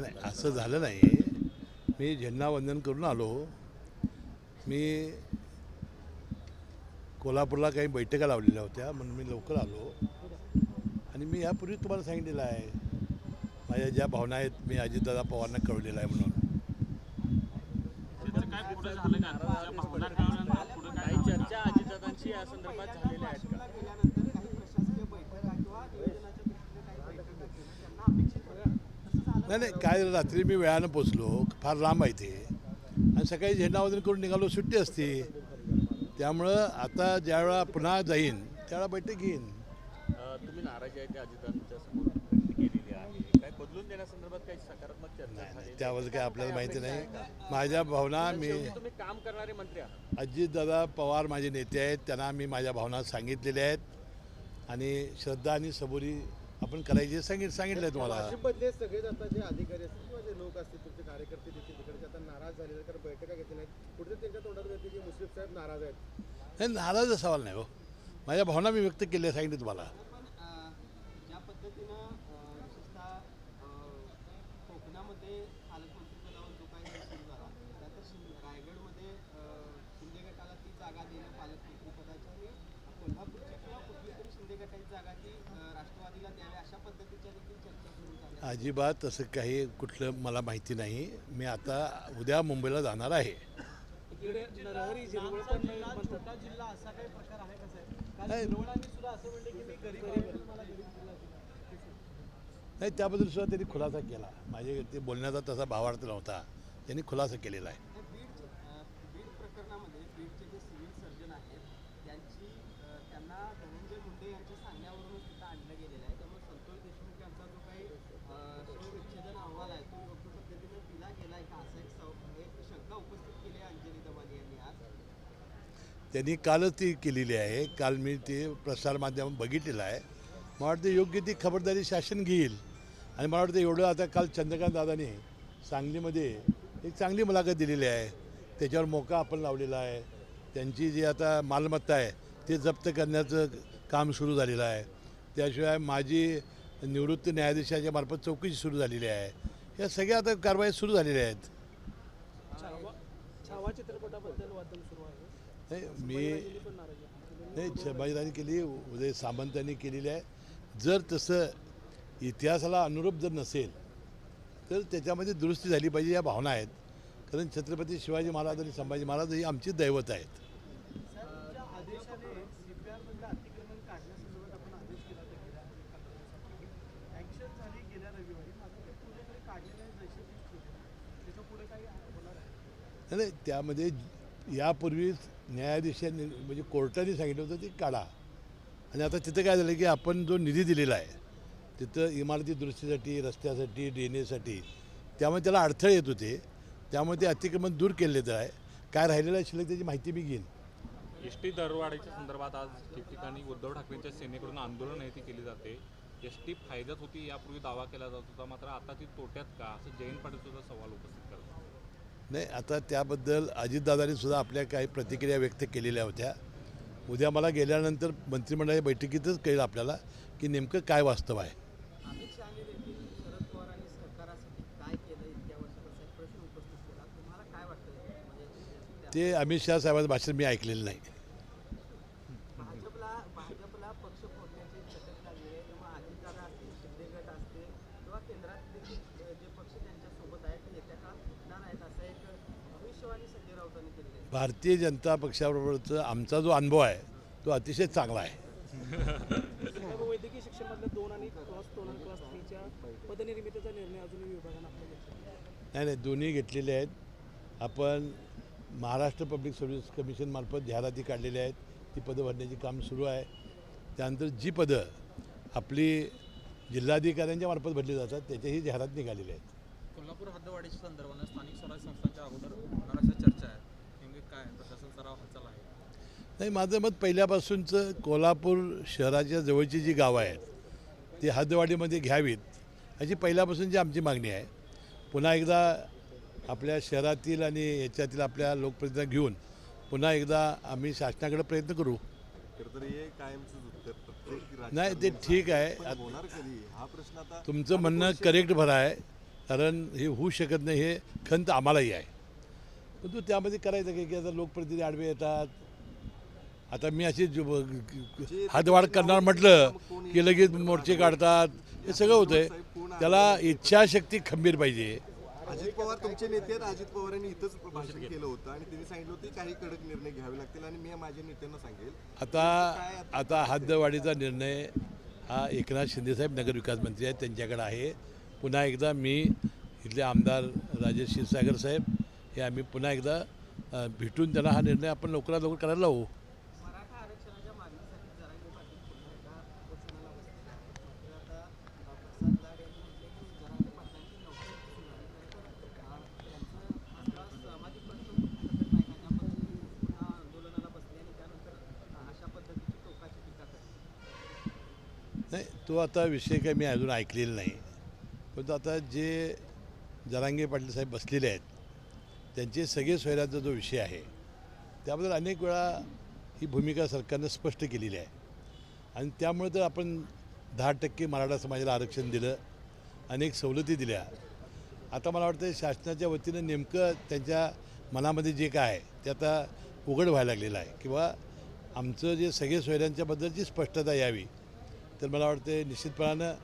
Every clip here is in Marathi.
नाही नाही असं झालं नाही. मी झेंडावंदन करून आलो मी कोल्हापूरला काही बैठका लावलेल्या होत्या म्हणून मी लवकर आलो. आणि मी यापूर्वी तुम्हाला सांगितलेलं आहे माझ्या ज्या भावना आहेत मी अजितदादा पवारांना कळवलेलं आहे म्हणून. त्याचं काय पुढे झालं का? तुमच्या भावना कळवल्यानंतर पुढे काय काही चर्चा अजितदादांची या संदर्भात झालेल्या आहेत नाही नाही काय रात्री मी वेळानं पोचलो फार लांब आहे ते. आणि सकाळी झेंडावंदन करून निघालो सुट्टी असते. त्यामुळं आता ज्यावेळा पुन्हा जाईन त्यावेळा बैठक घेईन. तुम्ही नाराजी आहे त्या अजितदादांच्या समोर व्यक्त केलेली आहे? काय बदलून देण्यासंदर्भात काही सकारात्मक चर्चा नाही नाही झाली त्याबद्दल काय आपल्याला माहिती नाही. माझ्या भावना मी शेवटी तुम्ही काम करणारे मंत्री आहात. अजितदादा पवार माझे नेते आहेत त्यांना मी माझ्या भावना सांगितलेल्या आहेत. आणि श्रद्धा आणि सबुरी आपण करायची सांगित सांगितलं आहे तुम्हाला. भाजपमधले सगळेच आता जे अधिकारी असतील किंवा जे लोक असतील तुमचे कार्यकर्ते देखील तिकडचे आता नाराज झालेले कारण बैठका घेतल्या नाहीत. कुठे त्यांच्या तोंडात येते की मुश्रीफ साहेब नाराज आहेत. नाही नाराज सवाल नाही हो. माझ्या भावना मी व्यक्त केल्या सांगितलं तुम्हाला. पण अ, ज्या पद्धतीनं अ, विशेषतः अ, कोकणामध्ये पालकमंत्रीपदावर जो काही सुरू झाला त्यात शिं रायगडमध्ये अ, शिंदे गटाला ती जागा देणं पालकमंत्रीपदाची आणि कोल्हापूरची किंवा कुठली तरी शिंदे गटाची जागा ती अ, अजिबात तसं काही कुठलं मला माहिती नाही. मी आता उद्या मुंबईला जाणार आहे. इकडे नरहरी झिरवळ पण छोटा जिल्हा असा काही प्रकार आहे का साहेब? काल नाही. झिरवळांनी सुद्धा असं म्हणले की मी गरीब आहे. म्हणून मला गरीब जिल्हा दिला. नाही त्याबद्दल सुद्धा त्यांनी खुलासा केला. माझे ते बोलण्याचा तसा भावार्थ नव्हता. त्यांनी खुलासा केलेला आहे तर बीड अ, बीड प्रकरणामध्ये बीडचे जे सिव्हिल सर्जन आहेत त्यांची अ, त्यांना धनंजय मुंडे यांच्या सांगण्यावरूनच तिथं आणलं गेलेलं आहे त्यामुळे संतोष देशमुख यांचा जो काही अ, शवविच्छेदन अहवाल आहे तो योग्य पद्धतीने दिला गेला आहे का असं एक सव एक शंका उपस्थित केली आहे अंजली दमानी यांनी आज त्यांनी कालच ती केलेली आहे. काल मी ते प्रसारमाध्यम बघितलेलं आहे. मला वाटतं योग्य ती खबरदारी शासन घेईल. आणि मला वाटतं एवढं आता काल चंद्रकांत दादाने सांगलीमध्ये एक चांगली मुलाखत दिलेली आहे. त्याच्यावर मोका आपण लावलेला आहे. त्यांची जी आता मालमत्ता आहे ते जप्त करण्याचं काम सुरू झालेलं आहे. त्याशिवाय माझी निवृत्त न्यायाधीशाच्या मार्फत चौकशी सुरू झालेली आहे. या सगळ्या आता कारवाई सुरू झालेल्या आहेत. छावा चित्रपटाबद्दल वादन सुरू आहे. नाही मी. नाही केली उदय सामंतांनी केलेली आहे. जर तसं इतिहासाला अनुरूप जर नसेल तर त्याच्यामध्ये दुरुस्ती झाली पाहिजे या भावना आहेत. कारण छत्रपती शिवाजी महाराज आणि संभाजी महाराज ही आमची दैवत आहेत साहेब, तुमच्या आदेशाने CPR मधलं अतिक्रमण काढण्यासंदर्भात आपण आदेश केला होता गेल्या कालपर्यंत. ॲक्शन झाली गेल्या रविवारी मात्र ते पूर्णपणे काढलेलं आहे जैसे तेच ठेवलेलं आहे. त्याच्या पुढे काही होणार आहे नाही त्यामध्ये यापूर्वीच न्यायाधीशांनी म्हणजे कोर्टाने सांगितलं होतं ते काढा. आणि आता तिथं काय झालं की आपण जो निधी दिलेला आहे तिथं इमारती दुरुस्तीसाठी रस्त्यासाठी ड्रेनेजसाठी त्यामुळे त्याला अडथळे येत होते. त्यामुळे ते अतिक्रमण दूर केले तर आहे. काय राहिलेलं आहे शिल्लक त्याची माहिती मी घेईन. एस टी दरवाढीच्या संदर्भात आज ठिकठिकाणी उद्धव ठाकरेंच्या सेनेकडून आंदोलन आहे ती केली जाते. एस टी फायद्यात होती यापूर्वी दावा केला जात होता मात्र आता ती तोट्यात का? असं जयंत पाटील सुद्धा सवाल उपस्थित करतात. नाही आता त्याबद्दल अजितदादांनी सुद्धा आपल्या काही प्रतिक्रिया व्यक्त केलेल्या होत्या. उद्या मला गेल्यानंतर मंत्रिमंडळाच्या बैठकीतच कळेल आपल्याला की नेमकं काय वास्तव आहे. म्हणजे ते अमित शहा साहेबांचं भाषण मी ऐकलेलं नाही भाजपला भाजपला पक्ष फोडण्याची चटक लागली आहे किंवा अजितदादा असतील शिंदे गट असतील किंवा केंद्रात देखील अ, जे पक्ष त्यांच्यासोबत आहेत ते येत्या काळात फुटणार आहेत असं एक भविष्यवाणी संजय राऊतांनी केली आहे भारतीय जनता पक्षाबरोबरचा आमचा जो अनुभव आहे तो अतिशय चांगला आहे. साहेब, वैद्यकीय शिक्षणामधल्या दोन आणि क्लास दोन आणि क्लास थ्रीच्या पदनिर्मितीचा निर्णय अजूनही विभागानं आपल्या घेतला नाही नाही दोन्ही घेतलेले आहेत. आपण महाराष्ट्र पब्लिक सर्व्हिस कमिशनमार्फत जाहिराती काढलेल्या आहेत. ती पदं भरण्याची काम सुरू आहे. त्यानंतर जी पदं आपली जिल्हाधिकाऱ्यांच्या मार्फत भरली जातात त्याच्याही जाहिरात निघालेल्या आहेत. कोल्हापूर हद्दवाढीच्या संदर्भानं स्थानिक स्वराज्य संस्थांच्या अगोदर होणार अशा चर्चा आहेत नेमके काय प्रशासन सराव हालचाल आहे नाही माझं मत पहिल्यापासूनचं कोल्हापूर शहराच्या जवळची जी गावं आहेत ती हद्दवाढीमध्ये घ्यावीत अशी पहिल्यापासूनची आमची मागणी आहे. पुन्हा एकदा आपल्या शहरातील आणि याच्यातील आपल्या लोकप्रतिनिधी घेऊन पुन्हा एकदा आम्ही शासनाकडे प्रयत्न करू. नाही ते ठीक आहे. तुमचं म्हणणं करेक्ट भर आहे कारण हे होऊ शकत नाही हे खंत आम्हालाही आहे. परंतु त्यामध्ये करायचं की आता लोकप्रतिनिधी आडवे येतात आता मी अशी हातवाढ करणार म्हटलं की लगेच मोर्चे काढतात हे सगळं होतंय. त्याला इच्छाशक्ती खंबीर पाहिजे. अजित पवार तुमचे नेते आहेत. अजित पवारांनी इथंच भाषण केलं होतं आणि त्यांनी सांगितलं होतं काही कडक निर्णय घ्यावे लागतील आणि मी माझ्या नेत्यांना सांगेल. आता आता हद्दवाढीचा निर्णय हा एकनाथ शिंदेसाहेब नगरविकास मंत्री आहेत त्यांच्याकडे आहे. पुन्हा एकदा मी इथले आमदार राजेश क्षीरसागर साहेब हे आम्ही पुन्हा एकदा भेटून त्यांना हा निर्णय आपण लवकरात लवकर करायला लावू मराठा आरक्षणाच्या मागणीसाठी जरांगे पाटील पुन्हा एकदा उपोषणाला बसलेले आहेत मात्र आता अ, प्रसाद लाड यांनी म्हटले की जरांगे पाटलांची नोकरी सुनावी तर अ, त्यांचं आपला सामाजिक प्रश्न सुटत नाही का त्या पद्धतीने पुन्हा आंदोलनाला बसले आणि त्यानंतर अ, अशा पद्धतीची टोकाची टीका करते नाही तो आता विषय काही मी अजून ऐकलेला नाही. परंतु आता जे जरांगे पाटील साहेब बसलेले आहेत त्यांचे सगळे सोयऱ्यांचा जो विषय आहे त्याबद्दल अनेक वेळा ही भूमिका सरकारनं स्पष्ट केलेली आहे. आणि त्यामुळे तर आपण दहा टक्के मराठा समाजाला आरक्षण दिलं अनेक सवलती दिल्या. आता मला वाटतं शासनाच्या वतीनं नेमकं त्यांच्या मनामध्ये जे काय आहे ते आता उघड व्हायला लागलेलं आहे. किंवा आमचं जे सगळे सोयऱ्यांच्याबद्दलची स्पष्टता यावी तर मला वाटतं निश्चितपणानं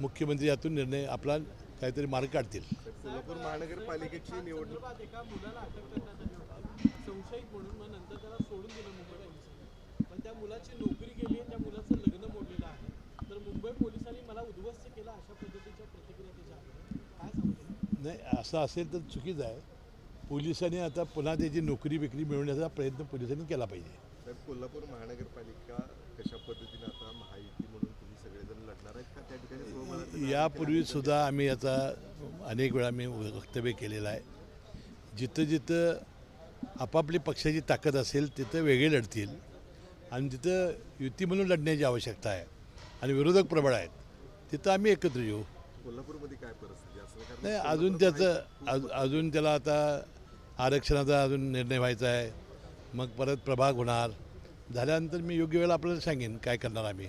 मुख्यमंत्री यातून निर्णय आपला काहीतरी मार्ग काढतील. कोल्हापूर महानगरपालिकेची निवडणूक. संदर्भात एका मुलाला अटक करण्यात आली होती. संशयित म्हणून मग नंतर त्याला सोडून दिलं मुंबई पोलिसांनी पण त्या मुलाची नोकरी गेली आहे त्या मुलाचं लग्न मोडलेलं आहे. तर मुंबई पोलिसांनी मला उद्ध्वस्त केलं अशा पद्धतीच्या प्रतिक्रिया त्याच्या आहेत. काय सांगतो नाही असं असेल तर चुकीचं आहे. पोलिसांनी आता पुन्हा त्याची नोकरी बिकरी मिळवण्याचा प्रयत्न पोलिसांनी केला पाहिजे. कोल्हापूर महानगरपालिका कशा पद्धतीने आता महायुती म्हणून तुम्ही सगळेजण लढणार आहेत का? त्या ठिकाणी स्वबळाचं यापूर्वी सुद्धा आम्ही याचा अनेक वेळा मी वक्तव्य केलेलं आहे. जिथं जिथं आपापली पक्षाची ताकद असेल तिथं वेगळे लढतील. आणि जिथं युती म्हणून लढण्याची आवश्यकता आहे आणि विरोधक प्रबळ आहेत तिथं आम्ही एकत्र येऊ. कोल्हापूरमध्ये काय परिस्थिती? नाही अजून त्याचं अज- अजून त्याला आता आरक्षणाचा अजून निर्णय व्हायचा आहे. मग परत प्रभाग होणार. झाल्यानंतर मी योग्य वेळेला आपल्याला सांगेन काय करणार आम्ही.